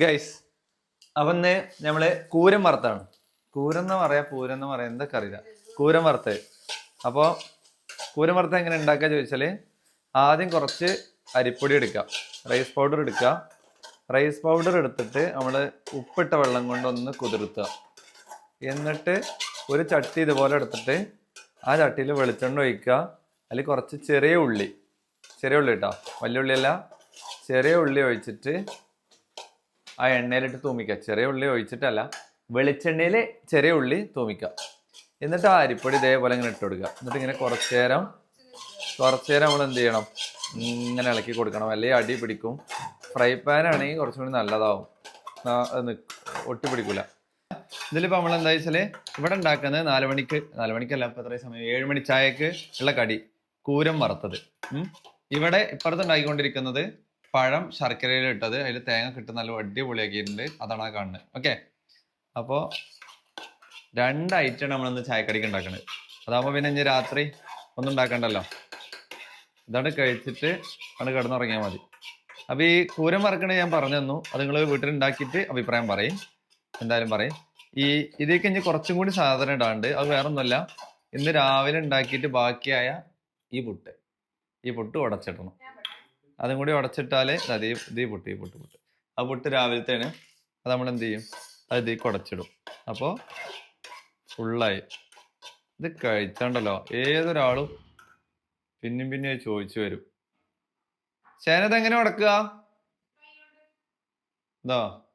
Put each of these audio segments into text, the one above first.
Guys അവന്ന് ഇന്ന് നമ്മൾ കൂരം വറുത്താണ്. കൂരം എന്ന് പറയാ പൂരം എന്ന് പറയാ എന്തൊക്കെ അറിയില്ല. കൂരം വറുത്ത്. അപ്പോ കൂരം വറുത്ത എങ്ങനെ ഉണ്ടാക്കുക ചോദിച്ചാൽ ആദ്യം കുറച്ച് അരിപ്പൊടി എടുക്കുക റൈസ് പൗഡർ എടുക്കുക. റൈസ് പൗഡർ എടുത്തിട്ട് നമ്മൾ ഉപ്പിട്ട വെള്ളം കൊണ്ട് ഒന്ന് കുതിർത്തുക. എന്നിട്ട് ഒരു ചട്ടി ഇതുപോലെ എടുത്തിട്ട് ആ ചട്ടിയിൽ വെളിച്ചെണ്ണ ഒഴിക്കുക. അതിൽ കുറച്ച് ചെറിയ ഉള്ളി. ചെറിയ ഉള്ളി കേട്ടോ വലിയ ഉള്ളിയല്ല. ചെറിയ ഉള്ളി ഒഴിച്ചിട്ട് ആ എണ്ണയിലിട്ട് തൂമിക്കുക. ചെറിയ ഉള്ളി ഒഴിച്ചിട്ടല്ല വെളിച്ചെണ്ണയിൽ ചെറിയ ഉള്ളി തൂമിക്കുക. എന്നിട്ട് ആ അരിപ്പൊടി ഇതേപോലെ ഇങ്ങനെ ഇട്ട് കൊടുക്കുക. എന്നിട്ട് ഇങ്ങനെ കുറച്ചു നേരം കുറച്ചു നേരം നമ്മൾ എന്ത് ചെയ്യണം? ഇങ്ങനെ ഇളക്കി കൊടുക്കണം. അല്ലെങ്കിൽ അടി പിടിക്കും. ഫ്രൈ പാൻ ആണെങ്കിൽ കുറച്ചും കൂടി നല്ലതാവും. ഒട്ടി പിടിക്കൂല. ഇതിലിപ്പോൾ നമ്മൾ എന്താ വെച്ചാൽ ഇവിടെ ഉണ്ടാക്കുന്നത് നാല് മണിക്ക് നാല് മണിക്കല്ല ഇപ്പം എത്ര സമയം? ഏഴ് മണി ചായക്ക് ഉള്ള കടി കൂരം വറുത്തത്. ഇവിടെ ഇപ്പുറത്ത് ഉണ്ടാക്കിക്കൊണ്ടിരിക്കുന്നത് പഴം ശർക്കരയിൽ ഇട്ടത്. അതിൽ തേങ്ങ കിട്ടുന്ന നല്ല അടിപൊളിയാക്കിയിട്ടുണ്ട്. അതാണ് ആ കാണുന്നത്. ഓക്കെ അപ്പോൾ രണ്ട് ഐറ്റം നമ്മളിന്ന് ചായക്കടിക്ക് ഉണ്ടാക്കുന്നത് അതാകുമ്പോൾ പിന്നെ ഇനി രാത്രി ഒന്നും ഉണ്ടാക്കണ്ടല്ലോ. ഇതാണ് കഴിച്ചിട്ട് ആണ് കിടന്നുറങ്ങിയാൽ മതി. അപ്പോൾ ഈ കൂരം വറക്കണേ ഞാൻ പറഞ്ഞു തന്നു. അത് നിങ്ങൾ വീട്ടിൽ ഉണ്ടാക്കിയിട്ട് അഭിപ്രായം പറയും. എന്തായാലും പറയും. ഈ ഇതേക്ക് ഇനി കുറച്ചും കൂടി സാധനം ഇടാണ്ട്. അത് വേറൊന്നുമല്ല. ഇന്ന് രാവിലെ ഉണ്ടാക്കിയിട്ട് ബാക്കിയായ ഈ പുട്ട്. ഈ പുട്ട് ഉടച്ചിടണം. അതും കൂടി ഉടച്ചിട്ടാലേ അത് ഈ പൊട്ടി പൊട്ട് പൊട്ട്. ആ പൊട്ട് രാവിലത്തേന് അത് നമ്മൾ എന്ത് ചെയ്യും? അത് ഇതിലേക്ക് കുടച്ചിടും അപ്പോൾ ഫുള്ളായി ഇത് കഴിച്ചണ്ടല്ലോ. ഏതൊരാളും പിന്നെയും പിന്നെയും ചോദിച്ചു വരും. ചേനത് എങ്ങനെ ഉടക്കുക? ഇതോ.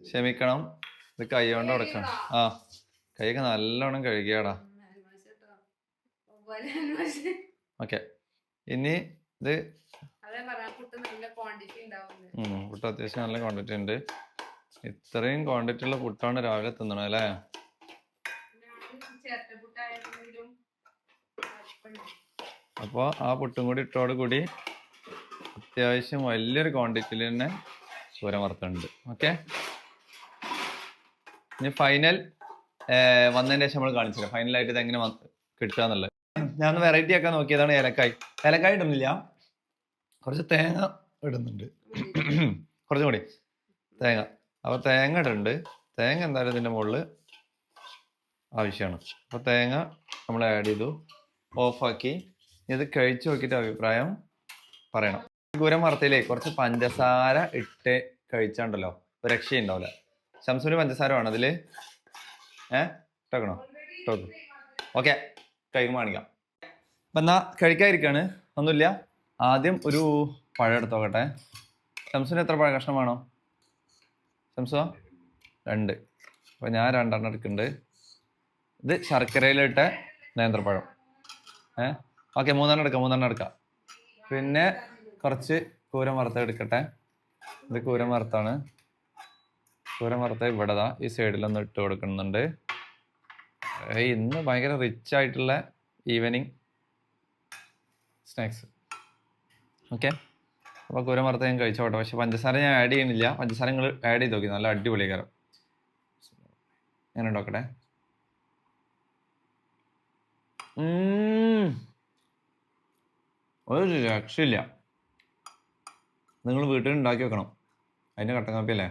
ക്ഷമിക്കണം. ഇത് കൈ കൊണ്ട് ഉടക്കണം. ആ. കൈയൊക്കെ നല്ലോണം കഴുകിയാടാ. ഓക്കെ ഇനി ഇത് പുട്ട് അത്യാവശ്യം നല്ല ക്വാണ്ടിറ്റി ഉണ്ട്. ഇത്രയും ക്വാണ്ടിറ്റി ഉള്ള പുട്ടാണ് രാവിലെ തിന്നണം അല്ലേ? അപ്പൊ അപ്പോൾ ആ പുട്ടും കൂടി ഇട്ടോട് കൂടി അത്യാവശ്യം വലിയൊരു ക്വാണ്ടിറ്റിയിൽ തന്നെ സൂരം വറുത്തുണ്ട് ഓക്കെ ഇനി ഫൈനൽ വന്നതിന് ശേഷം നമ്മൾ കാണിച്ചില്ല ഫൈനലായിട്ട് ഇത് എങ്ങനെ കിട്ടുക എന്നുള്ളത്. ഞാൻ വെറൈറ്റി ആക്കാൻ നോക്കിയതാണ് ഏലക്കായ്. ഏലക്കായ് ഇടുന്നില്ല. കുറച്ച് തേങ്ങ ഇടുന്നുണ്ട്. കുറച്ചും കൂടി. തേങ്ങ. അപ്പോൾ തേങ്ങ ഇടുന്നുണ്ട് തേങ്ങ എന്തായാലും ഇതിന്റെ മുകളിൽ ആവശ്യമാണ്. അപ്പോൾ തേങ്ങ നമ്മൾ ആഡ് ചെയ്തു. ഓഫാക്കി ഇത് കഴിച്ചു നോക്കിയിട്ട് അഭിപ്രായം പറയണം. ഗുരം വറുത്തയിലേ കുറച്ച് പഞ്ചസാര ഇട്ട് കഴിച്ചാണ്ടല്ലോ. ഒരു രക്ഷയുണ്ടാവില്ല ശംസൂര് പഞ്ചസാര വേണം അതിൽ? ഏ? ഇട്ടേക്കണോ? ഇട്ടോക്ക്. ഓക്കെ. കാണിക്കാം അപ്പം എന്നാൽ കഴിക്കാതിരിക്കാണ്. ഒന്നുമില്ല. ആദ്യം ഒരു പഴം എടുത്തോക്കട്ടെ ശംസുവിന് എത്ര പഴ കഷ്ണം വേണോ? ശംസോ രണ്ട്. അപ്പം ഞാൻ രണ്ടെണ്ണം എടുക്കുന്നുണ്ട്. ഇത് ശർക്കരയിലിട്ട നേന്ത്രപ്പഴം. ഏ? ഓക്കെ മൂന്നെണ്ണം എടുക്കാം മൂന്നെണ്ണം എടുക്കാം. പിന്നെ കുറച്ച് കൂരം വറുത്ത എടുക്കട്ടെ. ഇത് കൂരം വറുത്താണ്. കൂരം വറുത്ത ഇവിടെ ദാ ഈ സൈഡിലൊന്ന് ഇട്ട് കൊടുക്കുന്നുണ്ട്. ഇന്ന് ഭയങ്കര റിച്ച് ആയിട്ടുള്ള ഈവനിങ് സ്നാക്സ് ഓക്കെ അപ്പോൾ കുരമറുത്ത ഞാൻ കഴിച്ചോട്ടെ. പക്ഷേ പഞ്ചസാര ഞാൻ ആഡ് ചെയ്യുന്നില്ല. പഞ്ചസാര നിങ്ങൾ ആഡ് ചെയ്ത് നോക്കി. നല്ല അടിപൊളിയാകാരം ഞാൻ ഉണ്ടാക്കട്ടെ. ഒരു രക്ഷയില്ല. നിങ്ങൾ വീട്ടിൽ ഉണ്ടാക്കി വെക്കണം. അതിന്റെ കട്ടൻ കാപ്പി അല്ലേ?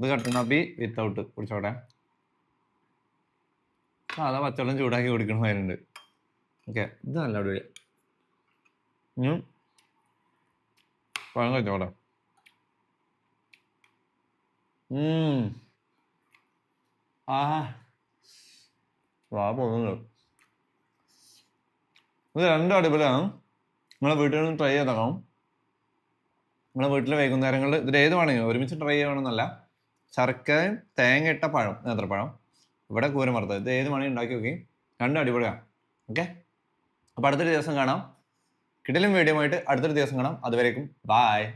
ഇത് കട്ടൻ കാപ്പി വിത്തൗട്ട് കുടിച്ചോട്ടെ. സാധാ പച്ചവെള്ളം ചൂടാക്കി കുടിക്കണ മാതിരിണ്ട് ഓക്കെ ഇത് നല്ല അടിപൊളി. ഇനിയും പഴം കഴിച്ചോട്ടെ ഉം. ആ വാ പോകുന്നുണ്ട് ഇത് രണ്ടും അടിപൊളിയാണ്. നിങ്ങളെ വീട്ടിൽ നിന്ന് ട്രൈ ചെയ്തേക്കാം നിങ്ങളെ വീട്ടിലെ വൈകുന്നേരങ്ങളിൽ ഇതിൽ ഏത് വേണമെങ്കിലും ഒരുമിച്ച് ട്രൈ ചെയ്യണമെന്നല്ല. ശർക്കരയും തേങ്ങ ഇട്ട പഴം നേന്ത്രപ്പഴം. ഇവിടെ കൂരം വറുത്തത് ഇത് ഏത് മണി ഉണ്ടാക്കി നോക്കി? രണ്ടും അടിപൊളിയാണ്. ഓക്കെ അപ്പോൾ അടുത്തൊരു ദിവസം കാണാം. കിടലും വീഡിയോ ആയിട്ട് അടുത്തൊരു ദിവസം കാണാം. അതുവരേക്കും ബായ്